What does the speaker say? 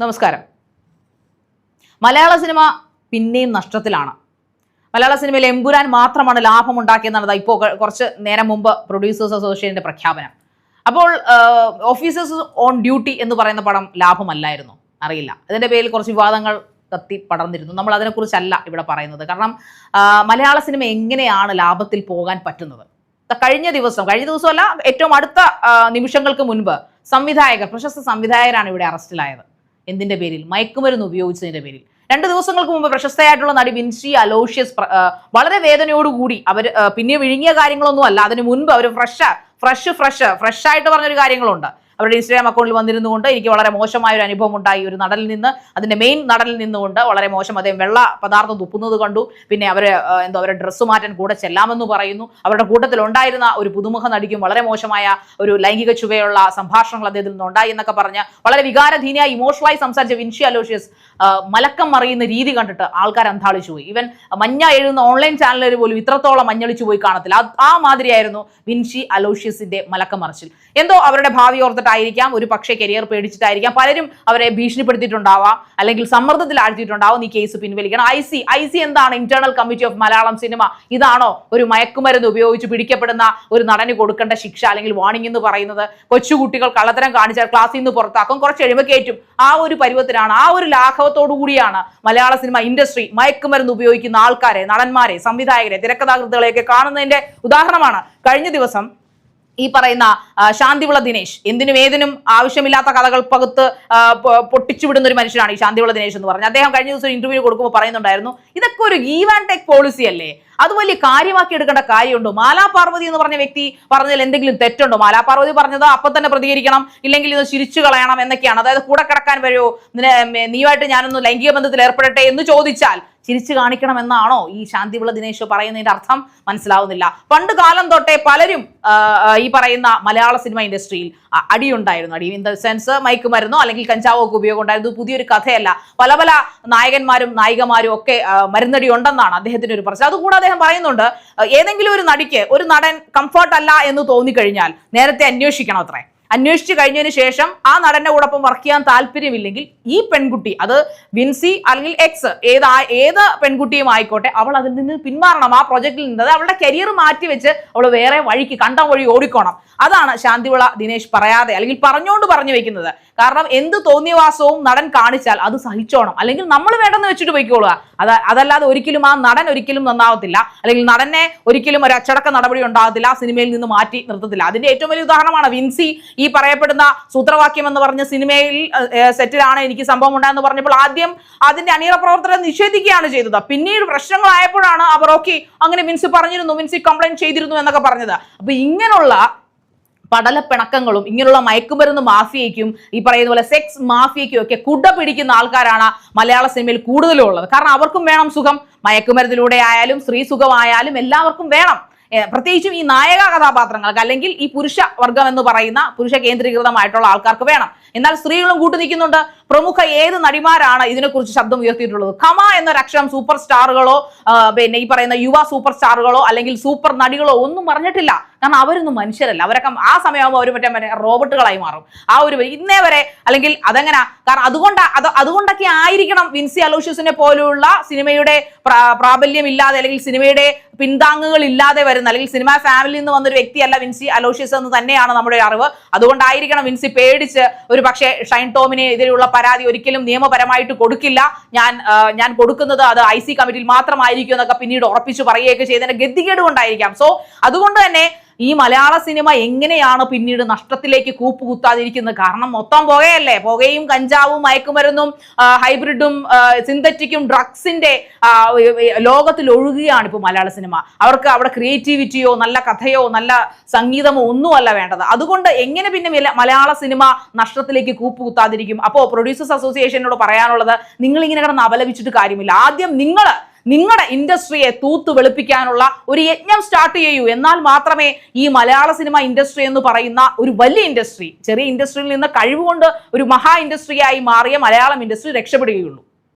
നമസ്കാരം. മലയാള സിനിമ പിന്നെയും നഷ്ടത്തിലാണ്. മലയാള സിനിമയിൽ എമ്പുരാൻ മാത്രമാണ് ലാഭം ഉണ്ടാക്കിയെന്നാണ് ഇപ്പോൾ കുറച്ച് നേരം മുമ്പ് പ്രൊഡ്യൂസേഴ്സ് അസോസിയേഷന്റെ പ്രഖ്യാപനം. അപ്പോൾ ഓഫീസേഴ്സ് ഓൺ ഡ്യൂട്ടി എന്ന് പറയുന്ന പടം ലാഭമല്ലായിരുന്നു. അറിയില്ല. അതിന്റെ പേരിൽ കുറച്ച് വിവാദങ്ങൾ കത്തി പടർന്നിരുന്നു. നമ്മൾ അതിനെക്കുറിച്ചല്ല ഇവിടെ പറയുന്നത്. കാരണം മലയാള സിനിമ എങ്ങനെയാണ് ലാഭത്തിൽ പോകാൻ പറ്റുന്നത്? കഴിഞ്ഞ ദിവസം കഴിഞ്ഞ ദിവസമല്ല ഏറ്റവും അടുത്ത നിമിഷങ്ങൾക്ക് മുൻപ് സംവിധായകർ പ്രശസ്ത സംവിധായകരാണ് ഇവിടെ അറസ്റ്റിലായത്. എന്തിന്റെ പേരിൽ? മയക്കുമരുന്ന് ഉപയോഗിച്ചതിന്റെ പേരിൽ. രണ്ട് ദിവസങ്ങൾക്ക് മുമ്പ് പ്രശസ്തയായിട്ടുള്ള നടി വിൻസി അലോഷ്യസ് വളരെ വേദനയോടുകൂടി അവർ പിന്നെ വിഴുങ്ങിയ കാര്യങ്ങളൊന്നും അല്ല അതിന് മുൻപ് അവർ ഫ്രഷ് ഫ്രഷ് ഫ്രഷ് ഫ്രഷ് ആയിട്ട് പറഞ്ഞൊരു കാര്യങ്ങളുണ്ട്. അവരുടെ ഇൻസ്റ്റാഗ്രാം അക്കൗണ്ടിൽ വന്നിരുന്നുകൊണ്ട് എനിക്ക് വളരെ മോശമായ ഒരു അനുഭവം ഉണ്ടായി. ഒരു നടനിൽ നിന്ന് അതിന്റെ മെയിൻ നടനിൽ നിന്നുകൊണ്ട് വളരെ മോശം. അദ്ദേഹം വെള്ള പദാർത്ഥം തുപ്പുന്നത് കണ്ടു. പിന്നെ അവരെ എന്തോ അവരുടെ ഡ്രസ്സ് മാറ്റാൻ കൂടെ ചെല്ലാമെന്ന് പറയുന്നു. അവരുടെ കൂട്ടത്തിൽ ഉണ്ടായിരുന്ന ഒരു പുതുമുഖ നടിക്കും വളരെ മോശമായ ഒരു ലൈംഗിക ചുവയുള്ള സംഭാഷണങ്ങൾ അദ്ദേഹത്തിൽ നിന്ന് ഉണ്ടായി എന്നൊക്കെ പറഞ്ഞ് വളരെ വികാരധീനിയായി ഇമോഷണലായി സംസാരിച്ച വിൻഷി അലോഷ്യസ് മലക്കം മറിയുന്ന രീതി കണ്ടിട്ട് ആൾക്കാർ അന്താളിച്ചു പോയി. ഇവൻ മഞ്ഞ എഴുതുന്ന ഓൺലൈൻ ചാനലുകൾ പോലും ഇത്രത്തോളം മഞ്ഞളിച്ചു പോയി കാണത്തില്ല. ആ മാതിരിയായിരുന്നു വിൻഷി അലോഷ്യസിന്റെ മലക്കം മറിച്ചിൽ. എന്തോ അവരുടെ ഭാവി ഓർത്തിട്ടായിരിക്കാം ഒരു പക്ഷേ കരിയർ പേടിച്ചിട്ടായിരിക്കാം. പലരും അവരെ ഭീഷണിപ്പെടുത്തിയിട്ടുണ്ടാവാം അല്ലെങ്കിൽ സമ്മർദ്ദത്തിൽ ആഴ്ത്തിയിട്ടുണ്ടാവും നീ കേസ് പിൻവലിക്കണം ഐ സി ഐ സി എന്താണ്? Internal committee of Malayalam cinema ഇതാണോ ഒരു മയക്കുമരുന്ന് ഉപയോഗിച്ച് പിടിക്കപ്പെടുന്ന ഒരു നടന് കൊടുക്കേണ്ട ശിക്ഷ അല്ലെങ്കിൽ വാണിംഗ് എന്ന് പറയുന്നത്? കൊച്ചുകുട്ടികൾ കള്ളത്തരം കാണിച്ചാൽ ക്ലാസ്സിൽ നിന്ന് പുറത്താക്കും കുറച്ച് എഴുമ കയറ്റും. ആ ഒരു പരുവത്തിലാണ് ആ ഒരു ലാഘവത്തോടു കൂടിയാണ് മലയാള സിനിമ ഇൻഡസ്ട്രി മയക്കുമരുന്ന് ഉപയോഗിക്കുന്ന ആൾക്കാരെ നടന്മാരെ സംവിധായകരെ തിരക്കഥാകൃത്തുകളെയൊക്കെ കാണുന്നതിന്റെ ഉദാഹരണമാണ്. കഴിഞ്ഞ ദിവസം ഈ പറയുന്ന ശാന്തിവിള ദിനേശ്. എന്തിനും ഏതിനും ആവശ്യമില്ലാത്ത കഥകൾ പകുത്ത് പൊട്ടിച്ചു വിടുന്ന ഒരു മനുഷ്യനാണ് ഈ ശാന്തിവിള ദിനേശ് എന്ന് പറഞ്ഞത് അദ്ദേഹം കഴിഞ്ഞ ദിവസം ഇന്റർവ്യൂ കൊടുക്കുമ്പോൾ പറയുന്നുണ്ടായിരുന്നു ഇതൊക്കെ ഒരു ഗീവ് ആൻഡ് ടേക്ക് പോളിസി അല്ലേ? അത് വലിയ കാര്യമാക്കി എടുക്കേണ്ട കാര്യമുണ്ടോ? മാലാ പാർവതി എന്ന് പറഞ്ഞ വ്യക്തി പറഞ്ഞതിൽ എന്തെങ്കിലും തെറ്റുണ്ടോ? മാലാ പാർവതി പറഞ്ഞത് അപ്പൊ തന്നെ പ്രതികരിക്കണം ഇല്ലെങ്കിൽ ഇത് ചിരിച്ചു കളയണം എന്നൊക്കെയാണ്. അതായത് കൂടെ കിടക്കാൻ വരുമോ നീയുമായിട്ട് ഞാനൊന്ന് ലൈംഗിക ബന്ധത്തിൽ ഏർപ്പെടട്ടെ എന്ന് ചോദിച്ചാൽ ചിരിച്ചു കാണിക്കണമെന്നാണോ ഈ ശാന്തിവിള ദിനേശ് പറയുന്നതിന്റെ അർത്ഥം? മനസ്സിലാവുന്നില്ല. പണ്ട് കാലം തൊട്ടേ പലരും ഈ പറയുന്ന മലയാള സിനിമ ഇൻഡസ്ട്രിയിൽ അടിയുണ്ടായിരുന്നു. അടി ഇൻ ദ സെൻസ് മയക്കുമരുന്നോ അല്ലെങ്കിൽ കഞ്ചാവോ ഒക്കെ ഉപയോഗം ഉണ്ടായിരുന്നു പുതിയൊരു കഥയല്ല. പല പല നായകന്മാരും നായികമാരും ഒക്കെ മരുന്നടി ഉണ്ടെന്നാണ് അദ്ദേഹത്തിന്റെ ഒരു പ്രശ്നം അതുകൂടാതെ അദ്ദേഹം പറയുന്നുണ്ട് ഏതെങ്കിലും ഒരു നടിക്ക് ഒരു നടൻ കംഫർട്ട് അല്ല എന്ന് തോന്നിക്കഴിഞ്ഞാൽ നേരത്തെ അന്വേഷിക്കണം അത്രേ. അന്വേഷിച്ചു കഴിഞ്ഞതിന് ശേഷം ആ നടന്റെ കൂടൊപ്പം വർക്ക് ചെയ്യാൻ താല്പര്യമില്ലെങ്കിൽ ഈ പെൺകുട്ടി അത് വിൻസി അല്ലെങ്കിൽ എക്സ് ഏതാ ഏത് പെൺകുട്ടിയും ആയിക്കോട്ടെ അവൾ അതിൽ നിന്ന് പിന്മാറണം. ആ പ്രൊജക്റ്റിൽ നിന്ന് അവളുടെ കരിയർ മാറ്റി വെച്ച് അവൾ വേറെ വഴിക്ക് കണ്ട വഴി ഓടിക്കോണം. അതാണ് ശാന്തിവിള ദിനേശ് പറയാതെ അല്ലെങ്കിൽ പറഞ്ഞുകൊണ്ട് പറഞ്ഞു വെക്കുന്നത്. കാരണം എന്ത് തോന്നിയവാസവും നടൻ കാണിച്ചാൽ അത് സഹിച്ചോണം. അല്ലെങ്കിൽ നമ്മൾ വേണ്ടെന്ന് വെച്ചിട്ട് പോയിക്കോളുക. അത് അതല്ലാതെ ഒരിക്കലും ആ നടൻ ഒരിക്കലും നന്നാവത്തില്ല. അല്ലെങ്കിൽ നടനെ ഒരിക്കലും ഒരു അച്ചടക്ക നടപടി ഉണ്ടാകത്തില്ല സിനിമയിൽ നിന്ന് മാറ്റി നിർത്തത്തില്ല. അതിന്റെ ഏറ്റവും വലിയ ഉദാഹരണമാണ് വിൻസി പറയപ്പെടുന്ന സൂത്രവാക്യം എന്ന് പറഞ്ഞ സിനിമയിൽ സെറ്റിലാണ് എനിക്ക് സംഭവം ഉണ്ടായെന്ന് പറഞ്ഞപ്പോൾ ആദ്യം അതിന്റെ അണിയറ പ്രവർത്തനം നിഷേധിക്കുകയാണ് ചെയ്തത്. പിന്നീട് പ്രശ്നങ്ങളായപ്പോഴാണ് അവർ ഓക്കെ അങ്ങനെ മിൻസ് പറഞ്ഞിരുന്നു മിൻസി കംപ്ലൈന്റ് ചെയ്തിരുന്നു എന്നൊക്കെ പറഞ്ഞത്. അപ്പൊ ഇങ്ങനെയുള്ള പടലപ്പിണക്കങ്ങളും ഇങ്ങനെയുള്ള മയക്കുമരുന്ന് മാഫിയയ്ക്കും ഈ പറയുന്ന പോലെ സെക്സ് മാഫിയയ്ക്കും ഒക്കെ കുട പിടിക്കുന്ന ആൾക്കാരാണ് മലയാള സിനിമയിൽ കൂടുതലും ഉള്ളത് കാരണം അവർക്കും വേണം സുഖം. മയക്കുമരുന്നിലൂടെ ആയാലും സ്ത്രീ സുഖമായാലും എല്ലാവർക്കും വേണം. പ്രത്യേകിച്ചും ഈ നായക കഥാപാത്രങ്ങൾക്ക് അല്ലെങ്കിൽ ഈ പുരുഷ വർഗം എന്ന് പറയുന്ന പുരുഷ കേന്ദ്രീകൃതമായിട്ടുള്ള ആൾക്കാർക്ക് വേണം. എന്നാൽ സ്ത്രീകളും കൂട്ടു നിൽക്കുന്നുണ്ട്. പ്രമുഖ ഏത് നടിമാരാണ് ഇതിനെക്കുറിച്ച് ശബ്ദം ഉയർത്തിയിട്ടുള്ളത്? കമ എന്നൊരു അക്ഷരം സൂപ്പർ സ്റ്റാറുകളോ പിന്നെ ഈ പറയുന്ന യുവ സൂപ്പർ സ്റ്റാറുകളോ അല്ലെങ്കിൽ സൂപ്പർ നടികളോ ഒന്നും പറഞ്ഞിട്ടില്ല. കാരണം അവരൊന്നും മനുഷ്യരല്ല. അവരൊക്കെ ആ സമയമാകുമ്പോൾ അവർ മറ്റേ മറ്റേ റോബോട്ടുകളായി മാറും. ആ ഒരു ഇന്നേ വരെ അല്ലെങ്കിൽ അതെങ്ങനെ? കാരണം അതുകൊണ്ട് അത് അതുകൊണ്ടൊക്കെ ആയിരിക്കണം വിൻസി അലോഷ്യസിനെ പോലെയുള്ള സിനിമയുടെ പ്രാബല്യം ഇല്ലാതെ അല്ലെങ്കിൽ സിനിമയുടെ പിന്താങ്ങുകൾ ഇല്ലാതെ വരുന്ന അല്ലെങ്കിൽ സിനിമ ഫാമിലിയിൽ നിന്ന് വന്നൊരു വ്യക്തിയല്ല വിൻസി അലോഷ്യസ് എന്ന് തന്നെയാണ് നമ്മുടെ അറിവ്. അതുകൊണ്ടായിരിക്കണം വിൻസി പേടിച്ച് ഒരു പക്ഷേ ഷൈൻ ടോമിനെ എതിരെയുള്ള പരാതി ഒരിക്കലും നിയമപരമായിട്ട് കൊടുക്കില്ല. ഞാൻ ഞാൻ കൊടുക്കുന്നത് അത് ഐ സി കമ്മിറ്റിയിൽ മാത്രമായിരിക്കും എന്നൊക്കെ പിന്നീട് ഉറപ്പിച്ചു പറയുകയൊക്കെ ചെയ്തതിന്റെ ഗതികേട് കൊണ്ടായിരിക്കാം. സോ അതുകൊണ്ട് തന്നെ ഈ മലയാള സിനിമ എങ്ങനെയാണ് പിന്നീട് നഷ്ടത്തിലേക്ക് കൂപ്പുകുത്താതിരിക്കുന്നത്? കാരണം മൊത്തം പുകയല്ലേ? പുകയും കഞ്ചാവും മയക്കുമരുന്നും ഹൈബ്രിഡും സിന്തറ്റിക്കും ഡ്രഗ്സിന്റെ ലോകത്തിൽ ഒഴുകുകയാണ് ഇപ്പോൾ മലയാള സിനിമ. അവർക്ക് അവിടെ ക്രിയേറ്റിവിറ്റിയോ നല്ല കഥയോ നല്ല സംഗീതമോ ഒന്നുമല്ല വേണ്ടത്. അതുകൊണ്ട് എങ്ങനെ പിന്നെ മലയാള സിനിമ നഷ്ടത്തിലേക്ക് കൂപ്പുകുത്താതിരിക്കും? അപ്പോൾ പ്രൊഡ്യൂസേഴ്സ് അസോസിയേഷനോട് പറയാനുള്ളത് നിങ്ങൾ ഇങ്ങനെ കിടന്ന് അപലപിച്ചിട്ട് കാര്യമില്ല. ആദ്യം നിങ്ങൾ നിങ്ങളുടെ ഇൻഡസ്ട്രിയെ തൂത്ത് വെളുപ്പിക്കാനുള്ള ഒരു യജ്ഞം സ്റ്റാർട്ട് ചെയ്യൂ. എന്നാൽ മാത്രമേ ഈ മലയാള സിനിമ ഇൻഡസ്ട്രി എന്ന് പറയുന്ന ഒരു വലിയ ഇൻഡസ്ട്രി ചെറിയ ഇൻഡസ്ട്രിയിൽ നിന്ന് കഴിവുകൊണ്ട് ഒരു മഹാ ഇൻഡസ്ട്രിയായി മാറിയ മലയാളം ഇൻഡസ്ട്രി രക്ഷപ്പെടുകയുള്ളൂ.